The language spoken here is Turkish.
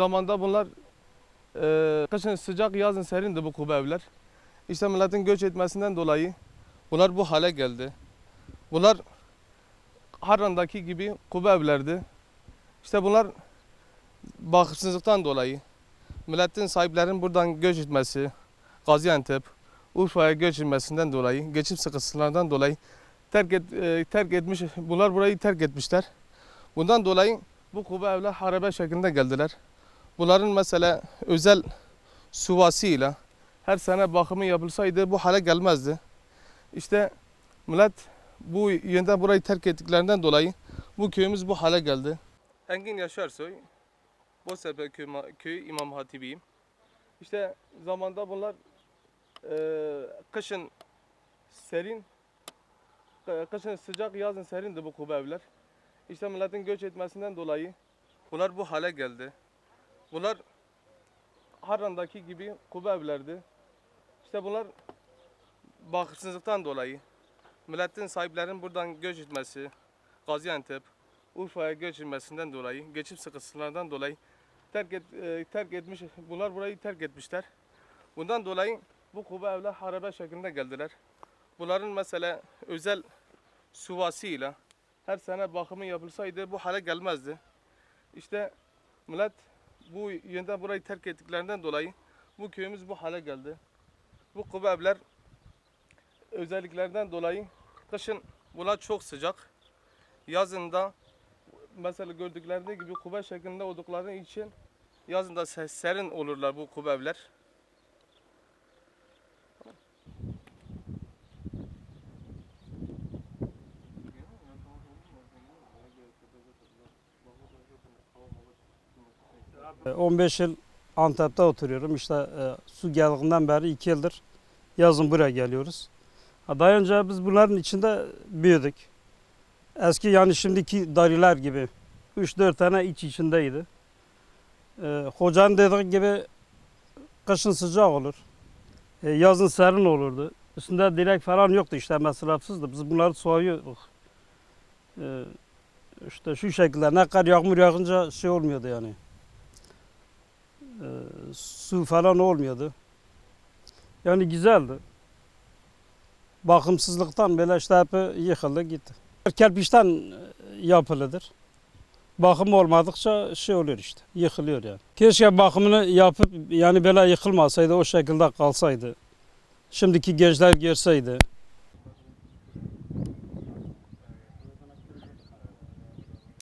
zamanda bunlar e, kışın sıcak yazın serindi bu kuba evler. İşte milletin göç etmesinden dolayı bunlar bu hale geldi. Bunlar Harran'daki gibi kuba evlerdi. İşte bunlar bakımsızlıktan dolayı milletin sahiplerin buradan göç etmesi, Gaziantep, Urfa'ya göç etmesinden dolayı, geçim sıkıntılarından dolayı terk, et, e, terk etmiş, bunlar burayı terk etmişler. Bundan dolayı bu kuba evler harabe şeklinde geldiler. Bunların mesela özel suvasıyla her sene bakımı yapılsaydı bu hale gelmezdi. İşte millet bu yönden burayı terk ettiklerinden dolayı bu köyümüz bu hale geldi. Engin Yaşarsoy, Boztepe Köyü, Köyü İmam Hatibiyim. İşte zamanda bunlar eee, kışın serin, e, kışın sıcak, yazın serindi bu kuba evler. İşte milletin göç etmesinden dolayı bunlar bu hale geldi. Bunlar Harran'daki gibi kuba evlerdi. İşte bunlar bakımsızlıktan dolayı milletin sahiplerin buradan göç etmesi, Gaziantep, Urfa'ya göç etmesinden dolayı, geçim sıkıntılarından dolayı terk, et, e, terk etmiş, bunlar burayı terk etmişler. Bundan dolayı bu kuba evler harabe şeklinde geldiler. Bunların mesela özel suvasıyla her sene bakımı yapılsaydı bu hale gelmezdi. İşte millet bu yönden burayı terk ettiklerinden dolayı bu köyümüz bu hale geldi. Bu kuba evler özelliklerinden dolayı kışın bunlar çok sıcak. Yazın da mesela gördüklerinde gibi kuba şeklinde oldukları için yazın da se- serin olurlar bu kuba evler. 15 yıl Antep'te oturuyorum. İşte e, su geldiğinden beri 2 yıldır yazın buraya geliyoruz. Ha, Daha önce biz bunların içinde büyüdük. Eski yani şimdiki dariler gibi 3-4 tane iç içindeydi. E, hocanın dediği gibi kışın sıcak olur. E, yazın serin olurdu. Üstünde direk falan yoktu işte masrafsızdı. Biz bunları soğuyorduk. E, işte şu şekilde ne kadar yağmur yağınca şey olmuyordu yani. Ee, su falan olmuyordu. Yani güzeldi. Bakımsızlıktan böyle işte hep yıkıldı gitti. Kerpiçten e, yapılıdır. Bakım olmadıkça şey oluyor işte, yıkılıyor yani. Keşke bakımını yapıp yani böyle yıkılmasaydı, o şekilde kalsaydı. Şimdiki gençler görseydi.